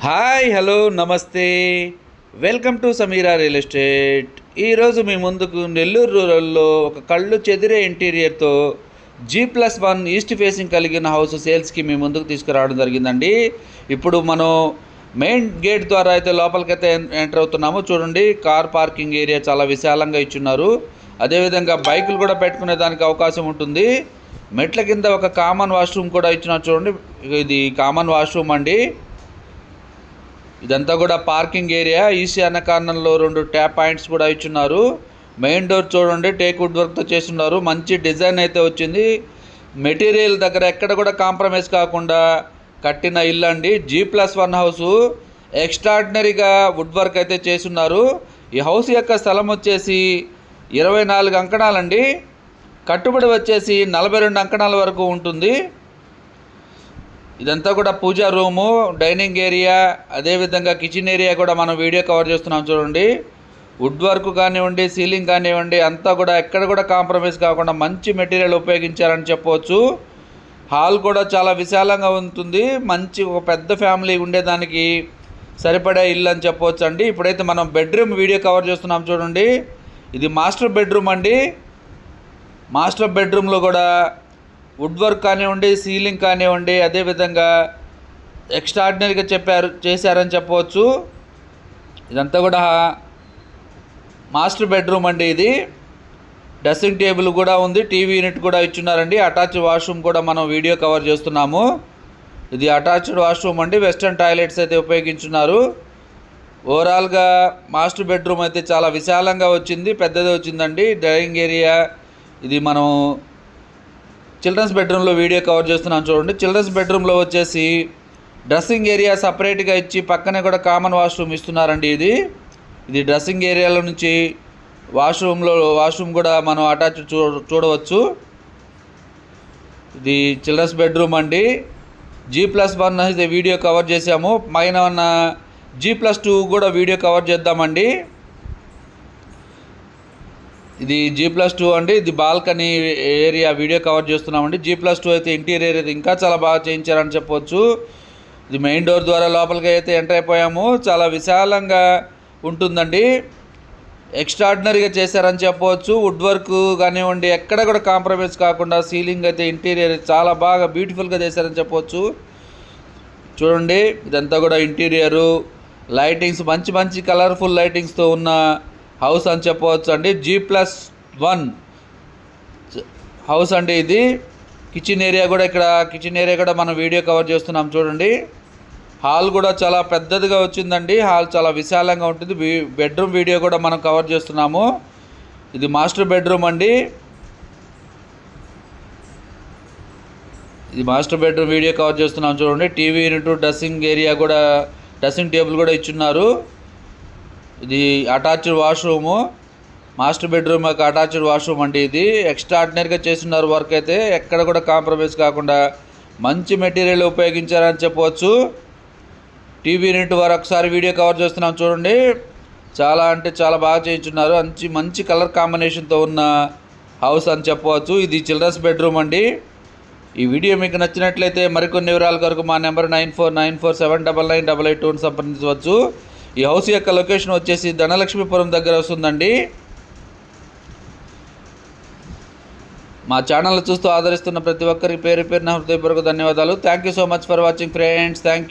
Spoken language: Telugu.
హాయ్ హలో నమస్తే. Welcome to Sameera real estate. ఈరోజు మీ ముందుకు నెల్లూరు రూరల్లో ఒక కళ్ళు చెదిరే ఇంటీరియర్తో G plus one east facing కలిగిన హౌస్ సేల్స్కి మీ ముందుకు తీసుకురావడం జరిగిందండి. ఇప్పుడు మనం మెయిన్ గేట్ ద్వారా అయితే లోపలికైతే ఎన్- ఎంటర్ అవుతున్నాము. చూడండి కార్ పార్కింగ్ ఏరియా చాలా విశాలంగా ఇచ్చున్నారు. అదేవిధంగా బైకులు కూడా పెట్టుకునే దానికి అవకాశం ఉంటుంది. మెట్ల కింద ఒక కామన్ వాష్రూమ్ కూడా ఇచ్చినారు చూడండి ఇది కామన్ వాష్రూమ్ అండి. ఇదంతా కూడా పార్కింగ్ ఏరియా. ఈశాన్య కార్నర్లో రెండు ట్యాప్ పాయింట్స్ కూడా ఇచ్చున్నారు. మెయిన్ డోర్ చూడండి టేక్ వుడ్ వర్క్తో చేస్తున్నారు. మంచి డిజైన్ అయితే వచ్చింది. మెటీరియల్ దగ్గర ఎక్కడ కూడా కాంప్రమైజ్ కాకుండా కట్టిన ఇల్లు అండి. G plus one house. ఎక్స్ట్రాడినరీగా వుడ్ వర్క్ అయితే చేస్తున్నారు. ఈ హౌస్ యొక్క స్థలం వచ్చేసి ఇరవై నాలుగు అంకణాలండి. కట్టుబడి వచ్చేసి నలభై రెండు అంకణాల వరకు ఉంటుంది. ఇదంతా కూడా పూజా రూము డైనింగ్ ఏరియా అదేవిధంగా కిచెన్ ఏరియా కూడా మనం వీడియో కవర్ చేస్తున్నాం చూడండి. వుడ్ వర్క్ కానివ్వండి సీలింగ్ కానివ్వండి అంతా కూడా ఎక్కడ కూడా కాంప్రమైజ్ కాకుండా మంచి మెటీరియల్ ఉపయోగించారని చెప్పవచ్చు. హాల్ కూడా చాలా విశాలంగా ఉంటుంది. మంచి ఒక పెద్ద ఫ్యామిలీ ఉండేదానికి సరిపడే ఇల్లు అని చెప్పవచ్చు అండి. ఇప్పుడైతే మనం బెడ్రూమ్ వీడియో కవర్ చేస్తున్నాం చూడండి. ఇది మాస్టర్ బెడ్రూమ్ అండి. మాస్టర్ బెడ్రూమ్లో కూడా వుడ్ వర్క్ కానివ్వండి సీలింగ్ కానివ్వండి అదేవిధంగా ఎక్స్ట్రాడినరీగా చెప్పారు చేశారని చెప్పవచ్చు. ఇదంతా కూడా మాస్టర్ బెడ్రూమ్ అండి ఇది. డ్రెస్సింగ్ టేబుల్ కూడా ఉంది టీవీ యూనిట్ కూడా ఇచ్చున్నారండి. అటాచ్ వాష్రూమ్ కూడా మనం వీడియో కవర్ చేస్తున్నాము. ఇది అటాచ్డ్ వాష్రూమ్ అండి వెస్ట్రన్ టాయిలెట్స్ అయితే ఉపయోగించున్నారు. ఓవరాల్గా మాస్టర్ బెడ్రూమ్ అయితే చాలా విశాలంగా వచ్చింది పెద్దది వచ్చిందండి. డ్రైవింగ్ ఏరియా ఇది మనం చిల్డ్రన్స్ బెడ్రూమ్లో వీడియో కవర్ చేస్తున్నాను చూడండి. చిల్డ్రన్స్ బెడ్రూమ్లో వచ్చేసి డ్రెస్సింగ్ ఏరియా సపరేట్గా ఇచ్చి పక్కనే కూడా కామన్ వాష్రూమ్ ఇస్తున్నారండి ఇది. ఇది డ్రెస్సింగ్ ఏరియాలో నుంచి వాష్రూమ్లో వాష్రూమ్ కూడా మనం అటాచ్ చూ చూడవచ్చు. ఇది చిల్డ్రన్స్ బెడ్రూమ్ అండి. జీ ప్లస్ వన్ అయితే వీడియో కవర్ చేసాము పైన ఉన్న జీ ప్లస్ టూ కూడా వీడియో కవర్ చేద్దామండి. ఇది జీ ప్లస్ టూ అండి. ఇది బాల్కనీ ఏరియా వీడియో కవర్ చేస్తున్నామండి. జీ ప్లస్ టూ అయితే ఇంటీరియర్ అయితే ఇంకా చాలా బాగా చేయించారని చెప్పొచ్చు. ఇది మెయిన్ డోర్ ద్వారా లోపలికి అయితే ఎంటర్ అయిపోయాము. చాలా విశాలంగా ఉంటుందండి. ఎక్స్ట్రాడినరీగా చేశారని చెప్పవచ్చు వుడ్ వర్క్ కానివ్వండి ఎక్కడ కూడా కాంప్రమైజ్ కాకుండా సీలింగ్ అయితే ఇంటీరియర్ చాలా బాగా బ్యూటిఫుల్గా చేశారని చెప్పవచ్చు చూడండి ఇదంతా కూడా ఇంటీరియరు. లైటింగ్స్ మంచి మంచి కలర్ఫుల్ లైటింగ్స్తో ఉన్న హౌస్ అని చెప్పవచ్చు అండి జీ ప్లస్ వన్ హౌస్ అండి ఇది. కిచెన్ ఏరియా కూడా ఇక్కడ కిచెన్ ఏరియా కూడా మనం వీడియో కవర్ చేస్తున్నాం చూడండి. హాల్ కూడా చాలా పెద్దదిగా వచ్చిందండి. హాల్ చాలా విశాలంగా ఉంటుంది. బెడ్రూమ్ వీడియో కూడా మనం కవర్ చేస్తున్నాము. ఇది మాస్టర్ బెడ్రూమ్ అండి. ఇది మాస్టర్ బెడ్రూమ్ వీడియో కవర్ చేస్తున్నాం చూడండి. టీవీ యూనిట్ డ్రెస్సింగ్ ఏరియా కూడా డ్రెస్సింగ్ టేబుల్ కూడా ఇచ్చున్నారు. ఇది అటాచ్డ్ వాష్రూము మాస్టర్ బెడ్రూమ్ యొక్క అటాచ్డ్ వాష్రూమ్ అండి ఇది. ఎక్స్ట్రా ఆర్డినరీగా చేస్తున్నారు వర్క్ అయితే. ఎక్కడ కూడా కాంప్రమైజ్ కాకుండా మంచి మెటీరియల్ ఉపయోగించారని చెప్పవచ్చు. టీవీ యూనిట్ వారు ఒకసారి వీడియో కవర్ చేస్తున్నాం చూడండి. చాలా అంటే చాలా బాగా చేయించున్నారు. మంచి మంచి కలర్ కాంబినేషన్తో ఉన్న హౌస్ అని చెప్పవచ్చు. ఇది చిల్డ్రన్స్ బెడ్రూమ్ అండి. ఈ వీడియో మీకు నచ్చినట్లయితే మరికొన్ని వివరాల కొరకు మా number nine four nine four seven double nine double eight టూను సంప్రదించవచ్చు. ఈ హౌస్ యొక్క లొకేషన్ వచ్చేసి ధనలక్ష్మీపురం దగ్గర వస్తుందండి. మా ఛానల్ చూస్తూ ఆదరిస్తున్న ప్రతి ఒక్కరికి పేరు పేరున హృదయపూర్వక ధన్యవాదాలు. Thank you so much for watching friends thank